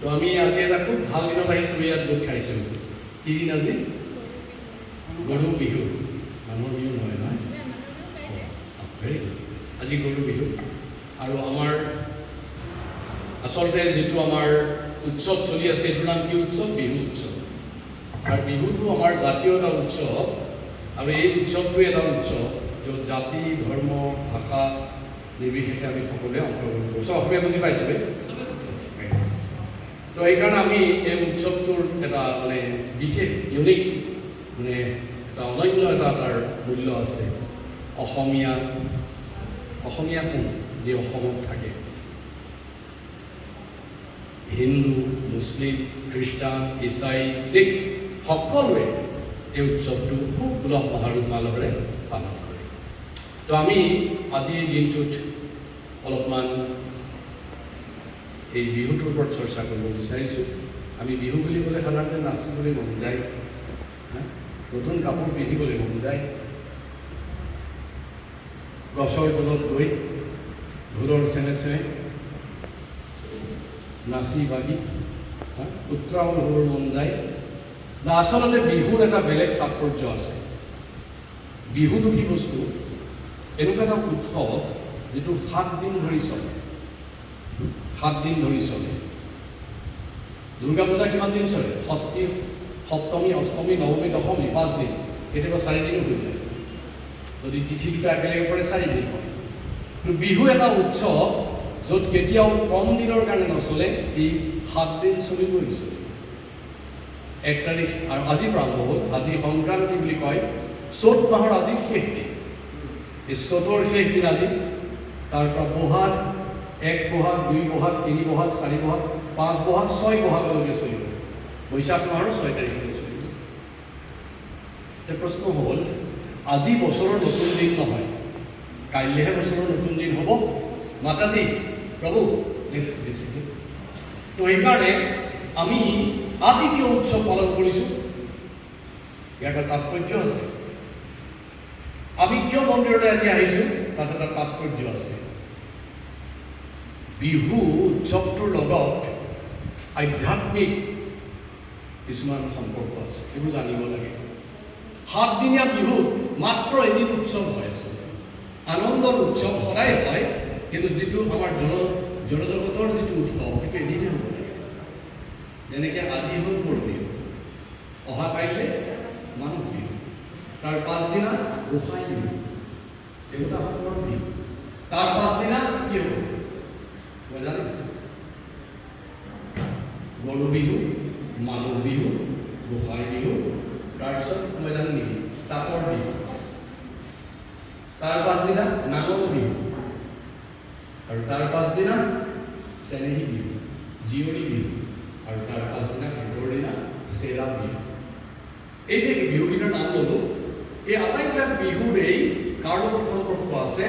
তো আমি আজি এটা খুব ভালো দিনত আহিছোঁ ইয়াত গোট খাইছোঁ। কি দিন আজি? গৰু বিহু। মানুহৰ বিহু নহয় নহয়? আজি গৰু বিহু। আৰু আমাৰ আচলতে যিটো আমাৰ উৎসৱ চলি আছে, এইটোৰ নাম কি উৎসৱ? বিহু উৎসৱ। আৰু বিহুটো আমাৰ জাতীয় এটা উৎসৱ আৰু এই উৎসৱটোৱে এটা উৎসৱ য'ত জাতি, ধৰ্ম, ভাষা, নিৰ্বিশেষে আমি সকলোৱে অংশগ্ৰহণ কৰোঁ। চব অসমীয়া বুজি পাইছোৱে তো সেইকাৰণে আমি এই উৎসৱটোৰ এটা মানে বিশেষ ইউনিক মানে এটা অনন্য এটা তাৰ মূল্য আছে। অসমীয়া অসমীয়া কোন যি অসমত থাকে? হিন্দু মুছলিম খ্ৰীষ্টান ইছাই শিখ সকলোৱে এই উৎসৱটো খুব উলহ মালহেৰে পালন কৰে। তো আমি আজিৰ দিনটোত অলপমান এই বিহুটোৰ ওপৰত চৰ্চা কৰিব বিচাৰিছোঁ। আমি বিহু বুলি ক'লে সাধাৰণতে নাচিবলৈ মন যায়? নতুন কাপোৰ পিন্ধিবলৈ মন যায়। গছৰ তলত গৈ ঢোলৰ চেনে চেনে নাচি বাগি, হা? উত্ৰাৱল হ'বৰ মন যায়। বা আচলতে বিহুৰ এটা বেলেগ তাৎপৰ্য আছে। বিহুটো কি বস্তু? এনেকুৱা এটা উৎসৱ যিটো সাত দিন ধৰি চলে। সাত দিন ধৰি চলে। দুৰ্গা পূজা কিমান দিন চলে? ষষ্ঠী, সপ্তমী, অষ্টমী, নৱমী, দশমী, পাঁচ দিন। কেতিয়াবা চাৰিদিনো হৈ যায়। যদি তিথি দুটা একেলগে পৰে চাৰিদিন হয় কিন্তু বিহু এটা উৎসৱ, য'ত কেতিয়াও কম দিনৰ কাৰণে নচলে, ই সাত দিন চলিবই চলে এক তাৰিখ, আৰু আজি আৰম্ভ হ'ল। আজি সংক্ৰান্তি বুলি কয়। চ'ত মাহৰ আজি শেষ দিন। এই চ'তৰ শেষ দিন আজি, তাৰ পৰা বহাগ এক বহাগ, দুই বহাগ, তিনি বহাগ, চাৰি বহাগ, পাঁচ বহাগ, ছয় বহাগলৈকে চলিব। বৈশাখ মাহৰ ছয় তাৰিখলৈকে চলিব। প্ৰশ্ন হ'ল, আজি বছৰৰ নতুন দিন নহয়। কাইলৈহে বছৰৰ নতুন দিন হ'ব। মাতাজী প্ৰভু তো সেইকাৰণে আমি আজি কিয় উৎসৱ পালন কৰিছোঁ? ইয়াৰ এটা তাৎপৰ্য আছে। আমি কিয় মন্দিৰলৈ আজি আহিছোঁ? তাত এটা তাৎপৰ্য আছে। বিহু উৎসৱটোৰ লগত আধ্যাত্মিক কিছুমান সম্পৰ্ক আছে, সেইবোৰ জানিব লাগে। সাতদিনীয়া বিহুত মাত্ৰ এদিন উৎসৱ হয় আচলতে। আনন্দৰ উৎসৱ সদায় হয়, কিন্তু যিটো আমাৰ জন, জনজগতৰ যিটো উৎসৱ, সেইটো এদিনহে হ'ব লাগে। যেনেকৈ আজি হ'ল মোৰ বিহু। অহা কাইলৈ মানুহ বিহু। তাৰ পাছদিনা গোসাই বিহু। দেৱতাসকলৰ বিহু। তাৰ পাছদিনা কি হ'ব? জানো গৰু বিহু মানুহ বিহু, গোসাই বিহু, তাৰপিছত জানো নেকি তাঁতৰ বিহু। তাৰ পাছদিনা নাঙল বিহু। আৰু তাৰ পাছদিনা চেনেহী বিহু জীয়ৰী বিহু। আৰু তাৰ পাছদিনা শেষৰ দিনা চেৰা বিহু। এই যে বিহুকেইটাৰ নাম ল'লোঁ, এই আটাইবিলাক বিহুৰেই কাৰ লগত সম্পৰ্ক আছে?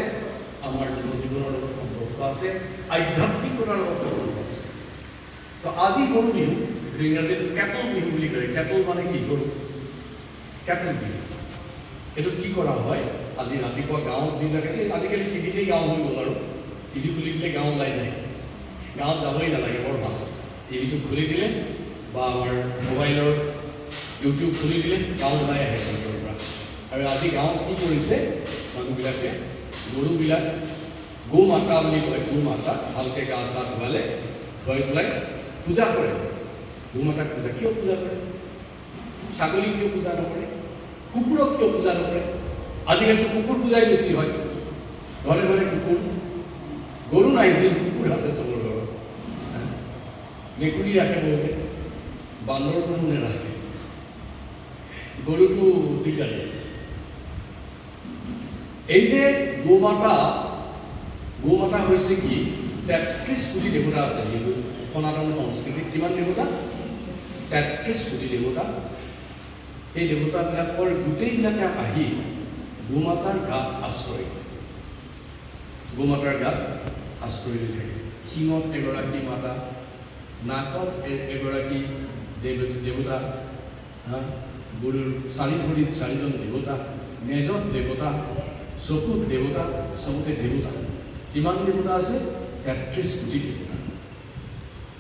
আমাৰ জনজীৱনৰ লগত সম্পৰ্ক আছে। সম্পৰ্ক আছে। তো আজি গৰু বিহু যিটো ইংৰাজীত কেটল বিহু বুলি কয়। কেটল মানে কি গৰু কেটল বিহু। এইটো কি কৰা হয়? আজি ৰাতিপুৱা গাঁৱত যিবিলাকে আজিকালি টিভিতেই গাঁও হৈ গ'ল আৰু। টিভি খুলি দিলে গাঁও ওলাই যায়। গাঁৱত যাবই নালাগে, বৰ ভালো। টিভিটো খুলি দিলে বা আমাৰ মোবাইলৰ ইউটিউব খুলি দিলে, গাঁও ওলাই আহে পৰা। আৰু আজি গাঁৱত কি কৰিছে? মানুহবিলাকে, গৰুবিলাক গো মাতা বুলি কয় গো মাতা ভালকৈ গা চা ধুৱালে, ধুৱাই পেলাই পূজা কৰে। গো মাতাক পূজা কিয় পূজা কৰে? ছাগলী কিয় পূজা নকৰে? কুকুৰক কিয় পূজা নকৰে? আজিকালিতো কুকুৰ পূজাই বেছি হয়। ঘৰে ঘৰে কুকুৰ। গৰু নাই কিন্তু কুকুৰ আছে চবৰ ঘৰত। মেকুৰী ৰাখে বহুতে। বান্দৰ কোনো নেৰাখে গৰুটো দিগদাৰী এই যে গোমাতা গোমাতা হৈছে কি? তেত্ৰিছ কোটি দেৱতা আছে হিন্দু সনাতন সংস্কৃতিত কিমান দেৱতা তেত্ৰিছ কোটি দেৱতা এই দেৱতাবিলাকৰ গোটেইবিলাকে আহি গোমাতাৰ গাত আশ্ৰয় গোমাতাৰ গাত আশ্ৰয় লৈ থাকে। শিঙত এগৰাকী মাতা, নাকত এগৰাকী দেৱ, দেৱতা? গৰুৰ চাৰি ভৰিত চাৰিজন দেৱতা, নেজত দেৱতা, চকুত দেৱতা চকুতে দেৱতা। কিমান দেৱতা আছে তেত্ৰিছ কোটি দেৱতা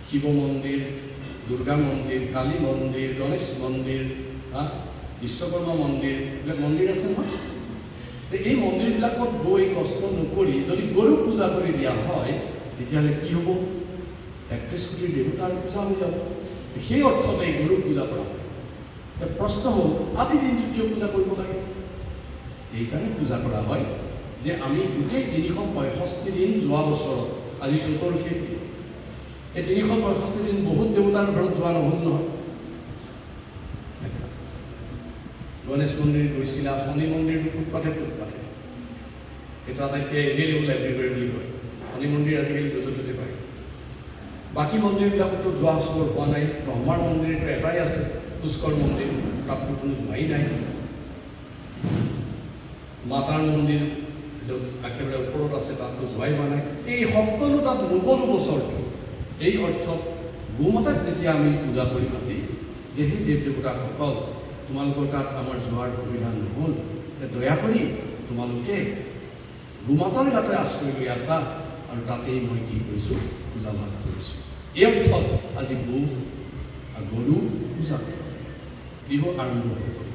শিৱ মন্দিৰ দুৰ্গা মন্দিৰ কালী মন্দিৰ গণেশ মন্দিৰ হা বিশ্বকৰ্মা মন্দিৰ এইবিলাক মন্দিৰ আছে নহয়? এই মন্দিৰবিলাকত গৈ কষ্ট নকৰি যদি গৰুক পূজা কৰি দিয়া হয়, তেতিয়াহ'লে কি হ'ব? একত্ৰিছ কোটি দেৱতাৰ পূজা হৈ যাব। সেই অৰ্থতে গৰুক পূজা কৰা হয়। প্ৰশ্ন হ'ল আজি দিনটো কিয় পূজা কৰিব লাগে? এইকাৰণে পূজা কৰা হয়। যে আমি গোটেই তিনিশ পঁয়ষষ্ঠি দিন যোৱা বছৰত আজি চৌতৰ শেষ দিন। এই তিনিশ পঁয়ষষ্ঠি দিন বহুত দেৱতাৰ ঘৰত যোৱা নহ'ল নহয়। গণেশ মন্দিৰ গৈছিলা, শনি মন্দিৰটো ফুটপাথে ফুটপাথে। এইটো আটাইতকৈ এভেইলেবল এভৰিৱেৰ বুলি কয়। শনি মন্দিৰ আজিকালি য'তে ত'তে পায়। বাকী মন্দিৰবিলাকতো যোৱা চবৰ হোৱা নাই। ব্ৰহ্মাৰ মন্দিৰটো এটাই আছে, পুষ্কৰ মন্দিৰ। তাততো কোনো যোৱাই নাই। মাতাৰ মন্দিৰ একেবাৰে ওপৰত আছে তাততো যোৱাই হোৱা নাই। এই সকলো তাত নগলো বছৰটো এই অৰ্থত গোমাতাক যেতিয়া আমি পূজা কৰি মাতি যে সেই দেৱ দেৱতাসকল তোমালোকৰ তাত আমাৰ যোৱাৰ সুবিধা নহ'ল দয়া কৰি তোমালোকে গোমাতাৰ গাতে আশ্ৰয় লৈ আছা আৰু তাতেই মই কি কৰিছোঁ, পূজা লাভ কৰিছোঁ। এই অৰ্থত আজি গো গৰু পূজা বিহু আৰম্ভ হৈ গ'ল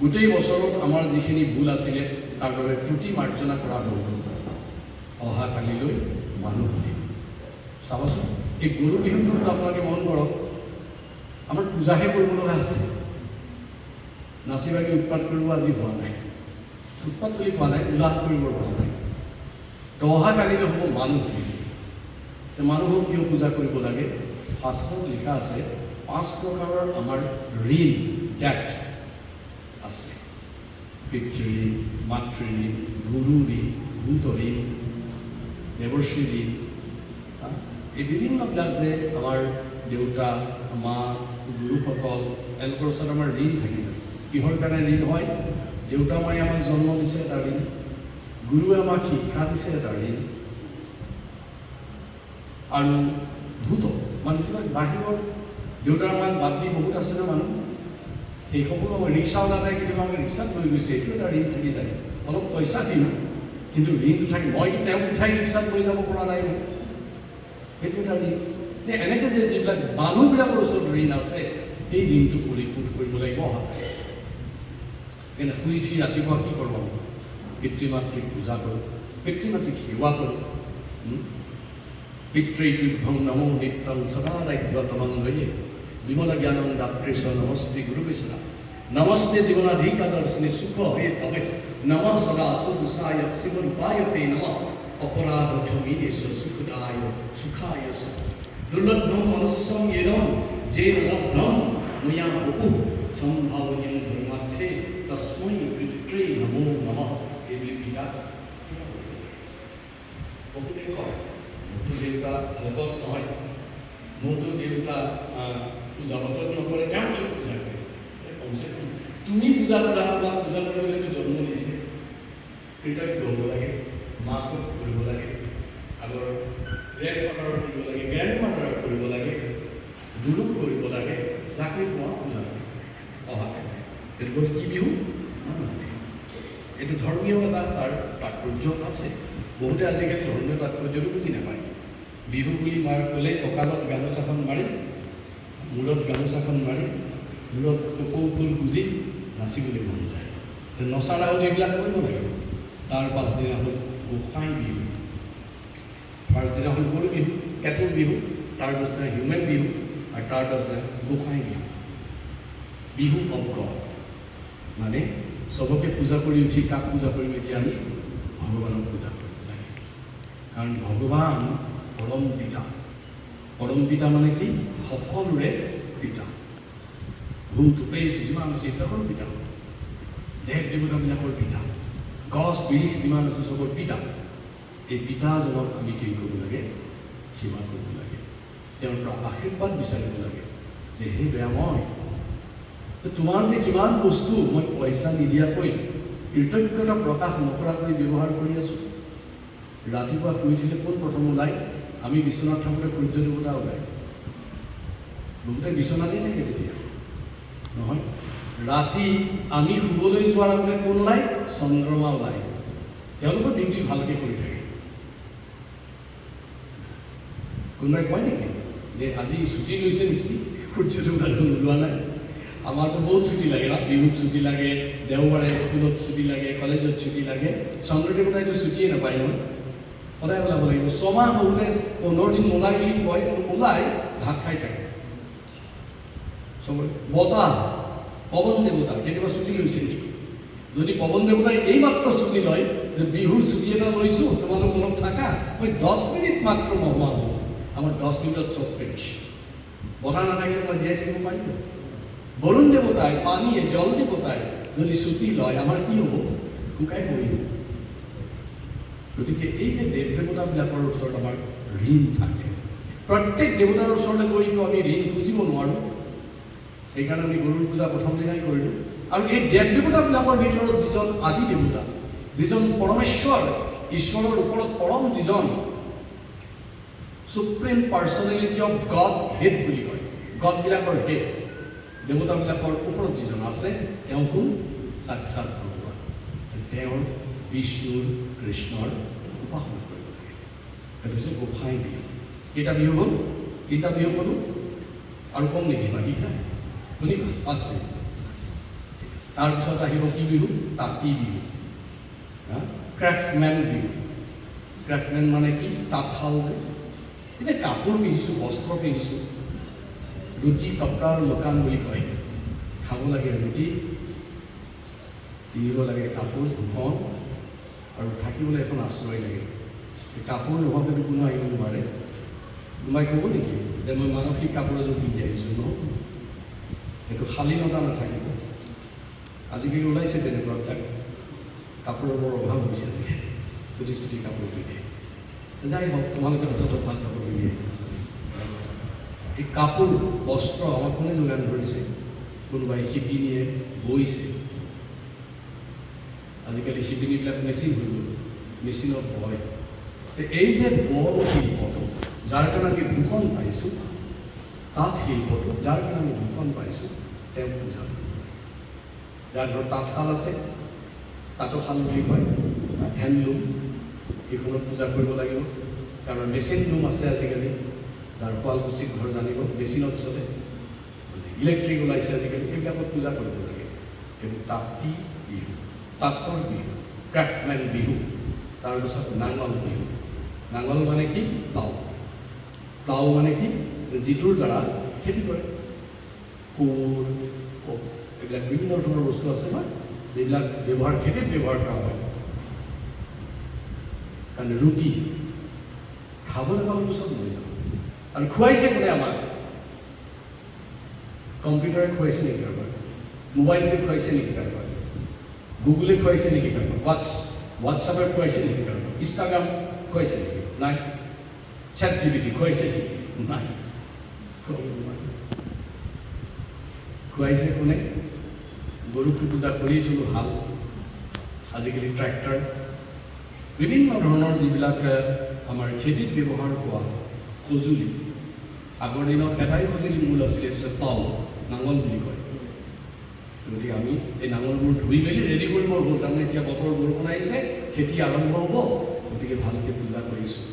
গোটেই বছৰত আমাৰ যিখিনি ভুল আছিলে তাৰ বাবে ত্ৰুটি মাৰ্জনা কৰা হৈ গ'ল অহা কালিলৈ মানুহ বিহু চাবচোন, এই গৰু বিহুটোত আপোনালোকে মন কৰক, আমাৰ পূজাহে কৰিব লগা আছে। নাচি বাগি উৎপাত কৰিব আজি হোৱা নাই। উৎপাত বুলি কোৱা নাই উল্লাস কৰিব হোৱা নাই। তো অহা কালিলৈ হ'ব মানুহ বিহু মানুহক কিয় পূজা কৰিব লাগে? শাস্ত্ৰত লিখা আছে, পাঁচ প্ৰকাৰৰ আমাৰ ঋণ ডেফ্ট পিতৃ ঋণ মাতৃ ঋণ ভূত ঋণ দেৱশ্ৰী ঋণ এই বিভিন্নবিলাক যে আমাৰ দেউতা, মা গুৰুসকল এওঁলোকৰ ওচৰত আমাৰ ঋণ থাকি যায়। কিহৰ কাৰণে ঋণ হয়? দেউতা মায়ে আমাক জন্ম দিছে এটা ঋণ, গুৰুৱে আমাক শিক্ষা দিছে এটা ঋণ, আৰু ভূত মানে যিবিলাক বাহিৰৰ, দেউতাৰ মাক বাদ দি বহুত আছে ন মানুহ? সেই সকলো আমাৰ ৰিক্সাৱালাটাই কেতিয়াবা আমাক ৰিক্সাত লৈ গৈছে এইটো এটা ঋণ থাকি যায় অলপ পইচা দিম কিন্তু ঋণটো থাকে মইতো তেওঁক উঠাই ৰিক্সাত লৈ যাব পৰা নাই সেইটো এটা ঋণ এনেকৈ যে যিবিলাক মানুহবিলাকৰ ওচৰত ঋণ আছে সেই ঋণটো পৰিশোধ কৰিব লাগিব কিন্তু শুই উঠি ৰাতিপুৱা কি কৰোঁ আমি পিতৃ মাতৃক পূজা কৰোঁ পিতৃ মাতৃক সেৱা কৰোঁ হুম? পিতৃতুভ্যং নমো নিত্যং সদা ৰাজ্যতমংগয়ে বিমল জ্ঞানং দাত্ৰেশ নমস্তে গুৰু বিষ্ণা নমস্তে জীৱনাধিকাদৰ্শিনী সুখ হে তবে। নম সদা সুদুষায় শিৱৰূপায় তে নম। অপৰাধ ক্ষমীয়েশ সুখদায় সুখায় দুর্লভম মনুষ্যম এরম যে লব্ধম ময়া বহু সম্ভাবনীয় ধর্মার্থে তস্মৈ পিতৃ নমো নম। এই পিতা বহুতে কয় দেউতা ভগত নহয়। দেউতা আহ, পূজা পাতল নকৰে তেওঁ কিয় পূজা কৰে কমচে কম। তুমি পূজা কৰা তোমাক পূজা কৰিবলৈতো জন্ম দিছে কৃতজ্ঞ হ'ব লাগে মাকক কৰিব লাগে আগৰ গ্ৰেণ্ড ফাদাৰক কৰিব লাগে গ্ৰেণ্ড মাদাৰক কৰিব লাগে গুৰুক কৰিব লাগে, যাকে কোৱা পূজা কৰিব অহা এইটো হ'ল কি বিহু। এইটো ধৰ্মীয় এটা তাৰ তাৎপৰ্য আছে। বহুতে আজিকালি ধৰ্মীয় তাৎপৰ্যটো বুজি নাপায় বিহু বুলি মাৰ ক'লে কঁকালত গামোচাখন মাৰি মূৰত গামোচাখন মাৰি মূৰত কপৌ ফুল গুজি নাচিবলৈ মন যায়। নচাৰ আগত এইবিলাক কৰিব লাগিব তাৰ পাছদিনা হ'ল গোসাঁই বিহু। ফাৰ্ষ্টদিনা হ'ল গৰু বিহু কেটল বিহু, তাৰ পাছদিনা হিউমেন বিহু আৰু তাৰ পাছদিনা গোসাঁই বিহু। বিহু গড মানে চবকে পূজা কৰি উঠি কাক পূজা কৰিম এতিয়া আমি ভগৱানক পূজা কৰিব লাগে। কাৰণ ভগৱান পৰম পিতা। পৰম পিতা মানে কি? সকলোৰে পিতা। প্ৰেত যিমান আছে এইবিলাকৰ পিতা। দেৱ দেৱতাবিলাকৰ পিতা। গছ বিৰিখ যিমান আছে চবৰ পিতা। এই পিতাজনক আমি কি কৰিব লাগে? সেৱা কৰিব লাগে। তেওঁৰ পৰা আশীৰ্বাদ বিচাৰিব লাগে যে সেই বেয়া, মই তোমাৰ যে কিমান বস্তু মই পইচা নিদিয়াকৈ কৃতজ্ঞতা প্ৰকাশ নকৰাকৈ ব্যৱহাৰ কৰি আছোঁ। ৰাতিপুৱা শুই উঠিলে কোন প্ৰথম ওলাই আমি বিচনাত থাকোঁতে সূৰ্য দেৱতা ওলায় বহুতে বিচনাতেই থাকে তেতিয়া। নহয়, ৰাতি আমি শুবলৈ যোৱাৰ আগতে কোন ওলায় চন্দ্ৰমা ওলায় তেওঁলোকৰ ডিউটি ভালকৈ কৰি থাকে। কোনোবাই কয় নেকি যে আজি ছুটি লৈছে নেকি? সূৰ্যটো বাৰু ওলোৱা নাই। আমাৰতো বহুত ছুটি লাগে ন? বিহুত ছুটি লাগে, দেওবাৰে স্কুলত ছুটি লাগে, কলেজত ছুটি লাগে। চন্দ্ৰদেৱতাইতো ছুটিয়ে নাপায় নহয়। সদায় লাগিব ছমাহ হ'লে পোন্ধৰ দিন নোলাই বুলি কয় ওলাই ভাত খাই থাকে। বতাহ পৱন দেৱতা কেতিয়াবা ছুটি লৈছে নেকি যদি পৱন দেৱতাই এইমাত্ৰ ছুটি লয় যে বিহুৰ ছুটি এটা লৈছোঁ তোমালোক অলপ থাকা মই দহ মিনিট মাত্ৰ নমাওঁ আমাৰ দহ মিনিটত চব ফিনিছ বতাহ নাথাকিলে মই জীয়াই থাকিব পাৰিব বৰুণ দেৱতাই পানীয়ে, জল দেৱতাই যদি ছুটি লয় আমাৰ কি হ'ব? শুকাই পৰিব গতিকে এই যে দেৱ দেৱতাবিলাকৰ ওচৰত আমাৰ ঋণ থাকে, প্ৰত্যেক দেৱতাৰ ওচৰলৈ গৈতো আমি ঋণ খুজিব নোৱাৰোঁ? সেইকাৰণে আমি গৰুৰ পূজা প্ৰথম দিনাই কৰিলোঁ। আৰু এই দেৱ দেৱতাবিলাকৰ ভিতৰত যিজন আদি দেৱতা, যিজন পৰমেশ্বৰ, ঈশ্বৰৰ ওপৰত পৰম যিজন supreme personality of God head বুলি কয় গডবিলাকৰ হেড দেৱতাবিলাকৰ ওপৰত যিজন আছে তেওঁ কোন সাক্ষাৎ ভগৱান তেওঁৰ বিষ্ণুৰ কৃষ্ণৰ উপাসনা কৰিব লাগে সেইটো হৈছে গোসাঁই বিহু কেইটা বিহু হ'ল কেইটা বিহু ক'লোঁ আৰু কম নেকি বাকীটা শুনিবা পাঁচ ঠিক তাৰপিছত আহিব কি বিহু? তাঁতী বিহু? ক্ৰাফ্টমেন বিহু। ক্ৰাফ্টমেন মানে কি? তাঁতশাল যে। এই যে কাপোৰ পিন্ধিছোঁ, বস্ত্ৰ পিন্ধিছোঁ ৰুটি কপৰা আৰু মকান বুলি কয়। খাব লাগে ৰুটি পিন্ধিব লাগে কাপোৰ দুখন আৰু থাকিবলৈ এখন আশ্ৰয় লাগে। কাপোৰ নোহোৱাকৈতো কোনো আহিব নোৱাৰে। কোনোবাই ক'ব নেকি যে মই মানসিক কাপোৰ এযোৰ পিন্ধি আহিছোঁ ন? সেইটো শালীনতা নাথাকিব। আজিকালি ওলাইছে তেনেকুৱা বিলাক কাপোৰৰ বৰ অভাৱ হৈছে চুটি চুটি কাপোৰ পিন্ধে। যাই হওক, তোমালোকে অন্ততঃ ভালো কাপোৰ পিন্ধি আহিছা এই কাপোৰ, বস্ত্ৰ আমাক কোনে যোগান ধৰিছে? কোনোবাই শিপিনীয়ে বৈছে। আজিকালি শিপিনীবিলাক মেচিন হৈ গ'ল মেচিনত বয় এই যে বৰ শিল্পটো, যাৰ কাৰণে আমি দুখন পাইছোঁ, তাঁত শিল্পটো, যাৰ কাৰণে আমি দুখন পাইছোঁ, তেওঁ পূজা যাৰ ধৰক তাঁতশাল আছে তাঁতশাল বুলি কয় হেণ্ডলুম সেইখনত পূজা কৰিব লাগিব। কাৰণ মেচিন লুম আছে আজিকালি, যাৰ শুৱালকুছিত ঘৰ জানিব, মেচিনত চলে। ইলেক্ট্ৰিক ওলাইছে আজিকালি এইবিলাকত পূজা কৰিব লাগে। সেইটো তাঁতী তাঁতৰ বিহু ক্ৰাফ্টমেন বিহু তাৰপিছত নাঙল বিহু। নাঙল মানে কি? প্লাও প্লাও মানে কি? যে যিটোৰ দ্বাৰা খেতি কৰে কোৰ এইবিলাক বিভিন্ন ধৰণৰ বস্তু আছে নহয় যিবিলাক ব্যৱহাৰ খেতিত ব্যৱহাৰ কৰা হয়। কাৰণ ৰুটি খাব নাপালেতো চব লৈ যাওঁ আৰু খুৱাইছে কোনে আমাক কম্পিউটাৰে খুৱাইছে নেকি কাৰোবাক মোবাইলতে খুৱাইছে নেকি কাৰোবাক গুগলে খুৱাইছে নেকি কাৰোবাক হোৱাটছ হোৱাটছআপে খুৱাইছে নেকি কাৰোবাক ইনষ্টাগ্ৰাম খুৱাইছে নেকি? নাই চেট জিবিটি খুৱাইছে নেকি? নাই খুৱাইছে কোনে? গৰুকটো পূজা কৰিয়ে থলোঁ হাল। আজিকালি ট্ৰেক্টৰ বিভিন্ন ধৰণৰ যিবিলাক আমাৰ খেতিত ব্যৱহাৰ হোৱা সঁজুলি। আগৰ দিনত এটাই সঁজুলি মূল আছিলে, এইটো হৈছে পাও নাঙল বুলি কয়। গতিকে আমি এই নাঙলবোৰ ধুই মেলি ৰেডি কৰিব হ'ল তাৰমানে এতিয়া বতৰ বৰষুণ আহিছে, খেতি আৰম্ভ হ'ব, গতিকে ভালকৈ পূজা কৰিছোঁ।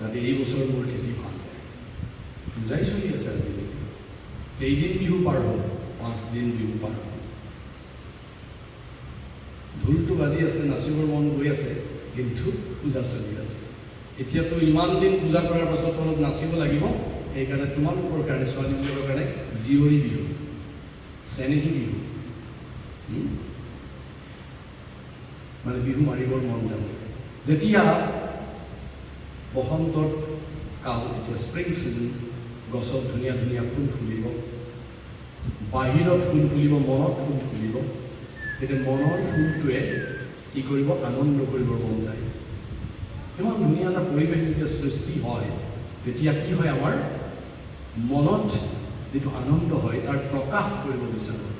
যাতে এই বছৰ মোৰ খেতি ভালো। হয় পূজাই চলি আছে আজিকালি কেইদিন বিহু পাৰ পাঁচদিন বিহু পাৰ ঢোলটো বাজি আছে, নাচিবৰ মন গৈ আছে, কিন্তু পূজা চলি আছে। এতিয়াতো ইমান দিন পূজা কৰাৰ পাছত অলপ নাচিব লাগিব, সেইকাৰণে তোমালোকৰ কাৰণে ছোৱালীবিলাকৰ কাৰণে জীয়ৰী বিহু, চেনেহী বিহু? মানে বিহু মাৰিবৰ মন যাব। যেতিয়া বসন্তত কাল এতিয়া স্প্ৰিং ছিজন গছত ধুনীয়া ধুনীয়া ফুল ফুলিব বাহিৰত ফুল ফুলিব মনত ফুল ফুলিব তেতিয়া মনৰ ফুলটোৱে কি কৰিব? আনন্দ কৰিবৰ মন যায়। ইমান ধুনীয়া এটা পৰিৱেশ যেতিয়া সৃষ্টি হয় তেতিয়া কি হয় আমাৰ? মনত যিটো আনন্দ হয় তাৰ প্ৰকাশ কৰিব বিচাৰোঁ।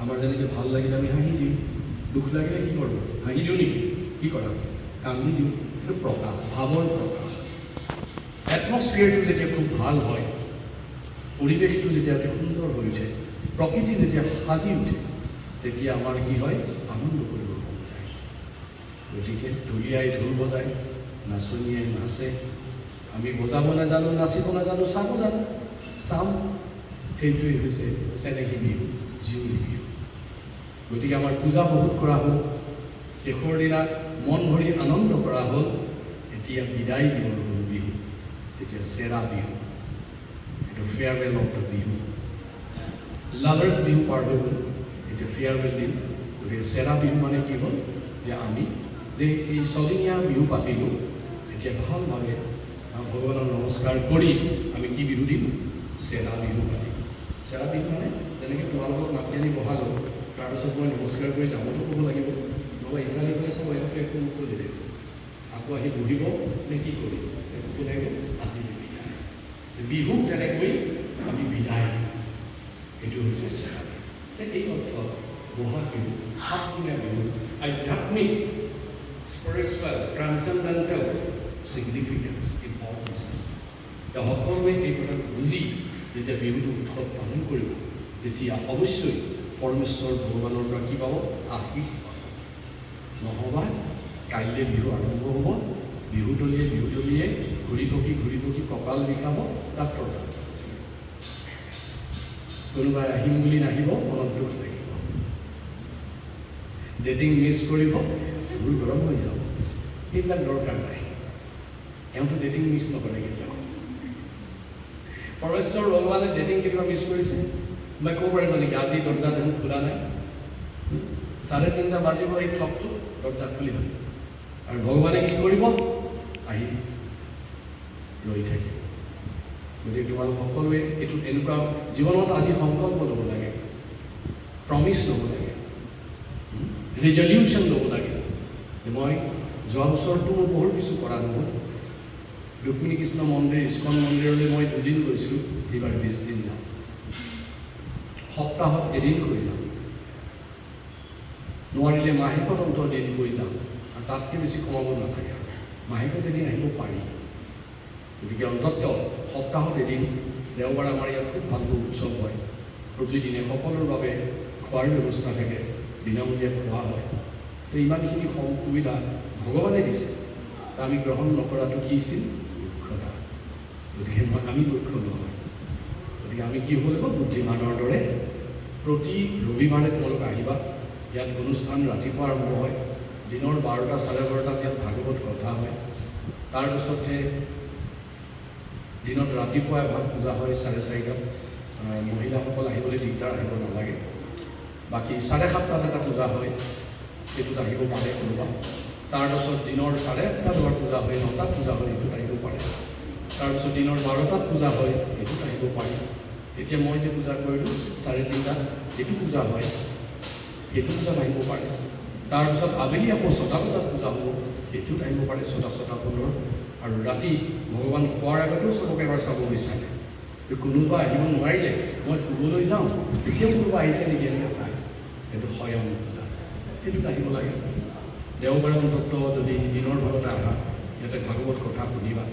আমাৰ যেনেকৈ ভালো লাগিলে আমি হাঁহি দিওঁ দুখ লাগিলে কি কৰোঁ হাঁহি দিওঁ নেকি কি কৰা কান্দি দিওঁ। সেইটো প্ৰকাশ ভাৱৰ প্ৰকাশ এটমস্ফিয়াৰটো যেতিয়া খুব ভালো হয় পৰিৱেশটো যেতিয়া অতি সুন্দৰ হৈ উঠে, প্ৰকৃতি যেতিয়া সাজি উঠে, তেতিয়া আমাৰ কি হয়? আনন্দ কৰিব মন যায়। গতিকে ঢোল বজায়, নাচনীয়ে নাচে। আমি বজাব নাজানো, নাচিব নাজানো, চাব জানো। চাম, সেইটোৱেই হৈছে চেনেহী বিহু জীয়ৰী বিহু। গতিকে আমাৰ পূজা বহুত কৰা হ'ল। শেষৰ দিনা মন ভৰি আনন্দ কৰা হ'ল। এতিয়া বিদায় হ'ল বিহু। এতিয়া চেৰা বিহু। এইটো farewell of the Bihu. Lovers Bihu পাৰ হৈ গ'ল। এতিয়া ফেয়াৰৱেল দিম গতিকে চেৰা বিহু মানে কি হ'ল? যে আমি যে এই ছদিনীয়া বিহু পাতিলোঁ, এতিয়া ভালভাৱে ভগৱানক নমস্কাৰ কৰি আমি কি বিহু দিম? চেৰা বিহু পাতিম। চেৰা বিহু মানে যেনেকৈ তোমালোকক মাতি আনি বহালোঁ তাৰপিছত মই নমস্কাৰ কৰি যাবতো ক'ব লাগিব নহ'বা ইফালে ইফালে চাব এওঁকে একো নকৰি দিলে আকৌ আহি বহিব নে কি কৰিম একো লাগিব আজি বিদায় বিহু তেনেকৈ আমি বিদায় দিওঁ এইটো হৈছে চেৰা এই অৰ্থ বহাগ বিহু সাতদিনীয়া বিহু আধ্যাত্মিক স্পিৰিচুৱেল ট্ৰান্সেণ্ডেণ্টেল ছিগনিফিকেঞ্চ ইম্পৰ্টেঞ্চ আছে এতিয়া সকলোৱে এই কথাটো বুজি যেতিয়া বিহুটো উৎসৱ পালন কৰিব তেতিয়া অৱশ্যই পৰমেশ্বৰ ভগৱানৰ পৰা কি পাব? আশীষ নহ'বা কাইলৈ বিহু আৰম্ভ হ'ব। বিহুতলীয়ে বিহুতলীয়ে ঘূৰি পকি ঘূৰি পকি কঁকাল বিষাব ডাক্তৰ। কোনোবাই আহিম বুলি নাহিব, মনত দুখ লাগিব ডেটিং মিছ কৰিব, এইবোৰ গৰম হৈ যাব। সেইবিলাক দৰকাৰ নাই। এওঁতো ডেটিং মিছ নকৰে কেতিয়াও। পৰমেশ্বৰ ভগৱানে ডেটিং কেতিয়াবা মিছ কৰিছে? মই ক'ব পাৰিব নেকি আজি দৰ্জা দেখোন খোলা নাই? চাৰে তিনিটা বাজিব এই ক্লকটো দৰ্জা খুলি হ'ল আৰু ভগৱানে কি কৰিব আহি ৰৈ থাকিব গতিকে তোমালোক সকলোৱে এইটো এনেকুৱা জীৱনত আজি সংকল্প ল'ব লাগে প্ৰমিছ ল'ব লাগে ৰিজলিউশ্যন ল'ব লাগে মই যোৱা বছৰতো মোৰ বহুত কিছু কৰা নহ'ল ৰুক্মিণী কৃষ্ণ মন্দিৰ ইস্কন মন্দিৰলৈ মই দুদিন গৈছিলোঁ এইবাৰ বিছ দিন যাম এদিন এদিনকৈ যাম। নোৱাৰিলে মাহেকত অন্তত এদিনকৈ যাম। আৰু তাতকৈ বেছি কমাব নাথাকে মাহেকত এদিন আহিব পাৰি। গতিকে অন্তত সপ্তাহত এদিন দেওবাৰ আমাৰ ইয়াত খুব ভালকৈ উৎসৱ হয়। প্ৰতিদিনে সকলোৰ বাবে খোৱাৰ ব্যৱস্থা থাকে, বিনামূলীয়া খোৱা হয়। তো ইমানখিনি সুবিধা ভগৱানে দিছে। তা আমি গ্ৰহণ নকৰাটো কি আছিল? মূৰ্খতা। গতিকে আমি মূৰ্খ নহয়। গতিকে আমি কি হ'ব লাগিব? বুদ্ধিমানৰ দৰে প্ৰতি ৰবিবাৰে তোমালোক আহিবা। ইয়াত অনুষ্ঠান ৰাতিপুৱা আৰম্ভ হয়। দিনৰ বাৰটা চাৰে বাৰটাত ইয়াত ভাগৱত কথা হয়। তাৰপিছতে দিনত ৰাতিপুৱা এভাগ পূজা হয় চাৰে চাৰিটাত। মহিলাসকল আহিবলৈ দিগদাৰ আহিব নালাগে। বাকী চাৰে সাতটাত এটা পূজা হয়। সেইটোত আহিব পাৰে কোনোবা। তাৰপাছত দিনৰ চাৰে আঠটাত এবাৰ পূজা হয় নটাত পূজা হয় সেইটোত আহিব পাৰে। তাৰপিছত দিনৰ বাৰটাত পূজা হয় সেইটোত আহিব পাৰে। এতিয়া মই যে পূজা কৰিলোঁ চাৰে তিনিটাত সেইটো পূজা হয়, সেইটো পূজাত আহিব পাৰে। তাৰপিছত আবেলি আকৌ ছটা বজাত পূজা হ'ব সেইটোত আহিব পাৰে, ছটা ছটা, পোন্ধৰ। আৰু ৰাতি ভগৱান খোৱাৰ আগতেও চবকে এবাৰ চাব বিচাৰে। যে কোনোবা আহিব নোৱাৰিলে মই শুবলৈ যাওঁ তেতিয়াও কোনোবা আহিছে নেকি এনেকৈ চাই সেইটো স্বয়ং পূজা, সেইটোত আহিব লাগে। দেওবাৰে অন্তত যদি দিনৰ ভাগতে আহা, ইয়াতে ভাগৱত কথা শুনিবা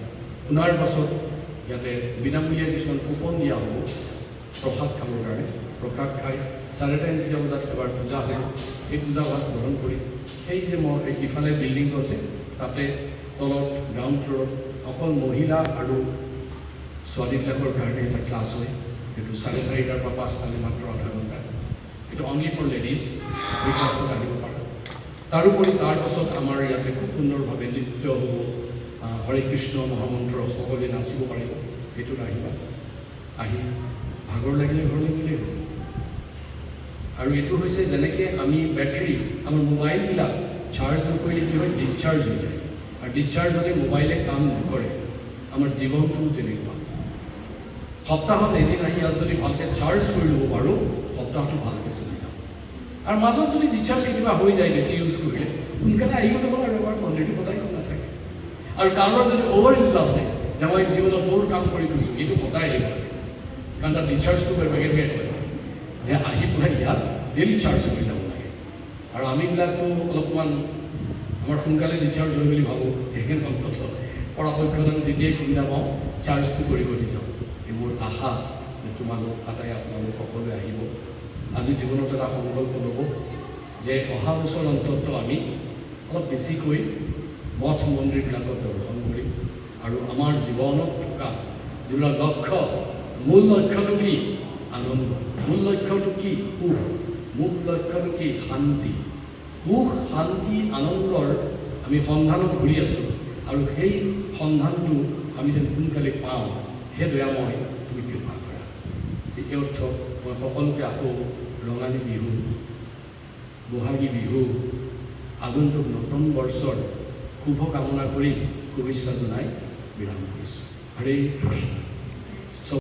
শুনাৰ পাছত ইয়াতে বিনামূলীয়া কিছুমান কুপন দিয়া হ'ব। প্ৰসাদ খাবৰ কাৰণে প্ৰসাদ খাই চাৰে তিনিটা বজাত এবাৰ পূজা হ'ব সেই পূজা ভাগ গ্ৰহণ কৰি সেই যে মই ইফালে বিল্ডিংটো আছে তাতে তলত গ্ৰাউণ্ড ফ্ল'ৰত অকল মহিলা আৰু ছোৱালীবিলাকৰ কাৰণে এটা ক্লাছ হয়। সেইটো চাৰে চাৰিটাৰ পৰা পাঁচটালৈ মাত্ৰ আধা ঘণ্টা। এইটো অনলি ফৰ লেডিজ সেই ক্লাছটোত আহিব পাৰা। তাৰোপৰি তাৰপাছত আমাৰ ইয়াতে খুব সুন্দৰভাৱে নৃত্য হ'ব। হৰে কৃষ্ণ মহামন্ত্ৰ সকলোৱে নাচিব পাৰিব। সেইটোত আহিবা। আহি ভাগৰ লাগিলে ঘৰলৈ গ'লেই হ'ল। আৰু এইটো হৈছে আমি বেটাৰী আমাৰ মোবাইলবিলাক চাৰ্জ নকৰিলে কি হয়? ডিছচাৰ্জ হৈ যায়। আৰু ডিছচাৰ্জ হ'লে মোবাইলে কাম নকৰে। আমাৰ জীৱনটোও তেনেকুৱা। সপ্তাহত এদিন আহি ইয়াত যদি ভালকৈ চাৰ্জ কৰি ল'ব পাৰোঁ, সপ্তাহটো ভালকৈ চলি যাব। আৰু মাজত যদি ডিছচাৰ্জ কেতিয়াবা হৈ যায় বেছি ইউজ কৰিলে, সোনকালে আহিবলৈ হ'ল আৰু এবাৰ মন্দিৰটো সদায় খোলা থাকে আৰু কাৰোবাৰ যদি অ'ভাৰ ইউজ আছে, যে মই জীৱনত বহুত কাম কৰি ফুৰিছোঁ, এইটো সদায় লাগে। তাত ডিছচাৰ্জটো বেগে বেগে হয় যে আহি পেলাই ইয়াত ডেইলি চাৰ্জ হৈ যাব লাগে। আৰু আমিবিলাকতো অলপমান আমাৰ সোনকালে ডিছচাৰ্জ হয় বুলি ভাবোঁ সেইখিনি অন্তত পৰাপক্ষত আমি যেতিয়াই সুবিধা পাওঁ চাৰ্জটো কৰি কৰি যাওঁ। এই মোৰ আশা যে তোমালোক, আটাই আপোনালোক সকলোৱে আহিব। আজি জীৱনত এটা সংকল্প ল'ব যে অহা বছৰ অন্তত আমি অলপ বেছিকৈ মঠ মন্দিৰবিলাকত দৰ্শন কৰিম। আৰু আমাৰ জীৱনত থকা যিবিলাক লক্ষ্য মূল লক্ষ্যটো কি আনন্দ মূল লক্ষ্যটো কি সুখ মূল লক্ষ্যটো কি শান্তি। সুখ শান্তি, আনন্দৰ আমি সন্ধানত ঘূৰি আছোঁ আৰু সেই সন্ধানটো আমি যেন সোনকালে পাওঁ সেই দয়াময়, তুমি কৃপা কৰা। এই অৰ্থ, মই সকলোকে আকৌ ৰঙালী বিহু, বহাগী বিহু, আগন্তুক নতুন বৰ্ষৰ শুভ কামনা কৰি শুভেচ্ছা জনাই বিৰাম কৰিছোঁ। হৰে কৃষ্ণ।